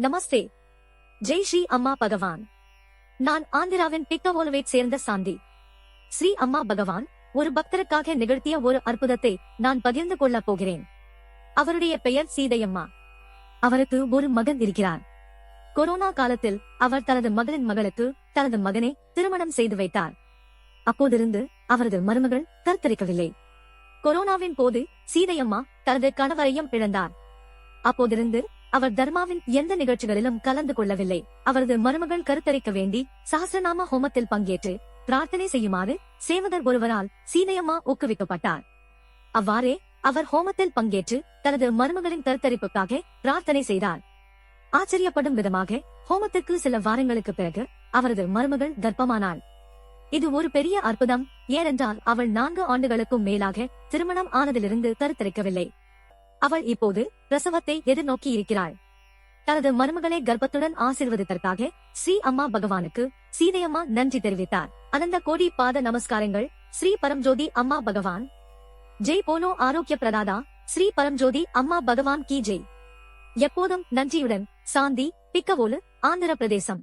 நமஸ்தே. ஜெய் ஸ்ரீ அம்மா பகவான். நான் ஆந்திராவின் பிக்கவோலுவைச் சேர்ந்த சாந்தி. ஸ்ரீ அம்மா பகவான் ஒரு பக்தருக்காக நிகழ்த்திய ஒரு அற்புதத்தை நான் பகிர்ந்து கொள்ளப் போகிறேன். அவருடைய பெயர் சீதையம்மா. அவருக்கு ஒரு மகன் இருக்கிறார். கொரோனா காலத்தில் அவர் தனது மகளின் மகளுக்கு தனது மகனை திருமணம் செய்து வைத்தார். அப்போதிருந்து அவரது மருமகள் கருத்தரிக்கவில்லை கொரோனாவின் போது சீதையம்மா தனது கணவரையும் இழந்தார். அப்போதிருந்து அவர் தர்மாவின் எந்த நிகழ்ச்சிகளிலும் கலந்து கொள்ளவில்லை. அவரது மருமகள் கருத்தரிக்க வேண்டி சஹசிரநாம ஹோமத்தில் பங்கேற்று பிரார்த்தனை செய்யுமாறு சேவகர் ஒருவரால் சீனையம்மா ஊக்குவிக்கப்பட்டார். அவ்வாறே அவர் ஹோமத்தில் பங்கேற்று தனது மருமகளின் கருத்தரிப்புக்காக பிரார்த்தனை செய்தார். ஆச்சரியப்படும் விதமாக ஹோமத்திற்கு சில வாரங்களுக்கு பிறகு அவரது மருமகள் கர்ப்பமானாள். இது ஒரு பெரிய அற்புதம் ஏனென்றால் அவள் நான்கு ஆண்டுகளுக்கும் மேலாக திருமணம் ஆனதிலிருந்து கருத்தரிக்கவில்லை. அவள் இப்போது பிரசவத்தை எதிர்நோக்கி இருக்கிறாள் தனது மருமகளை கர்ப்பத்துடன் ஆசீர்வதித்தற்காக ஸ்ரீ அம்மா பகவானுக்கு சீதையம்மா நன்றி தெரிவித்தார். அனந்த கோடி பாத நமஸ்காரங்கள் ஸ்ரீ பரம்ஜோதி அம்மா பகவான். ஜெய் போலோ ஆரோக்கிய பிரதாதா ஸ்ரீ பரம்ஜோதி அம்மா பகவான் கி ஜெய். எப்போதும் நன்றியுடன் சாந்தி பிக்கவோலு ஆந்திர பிரதேசம்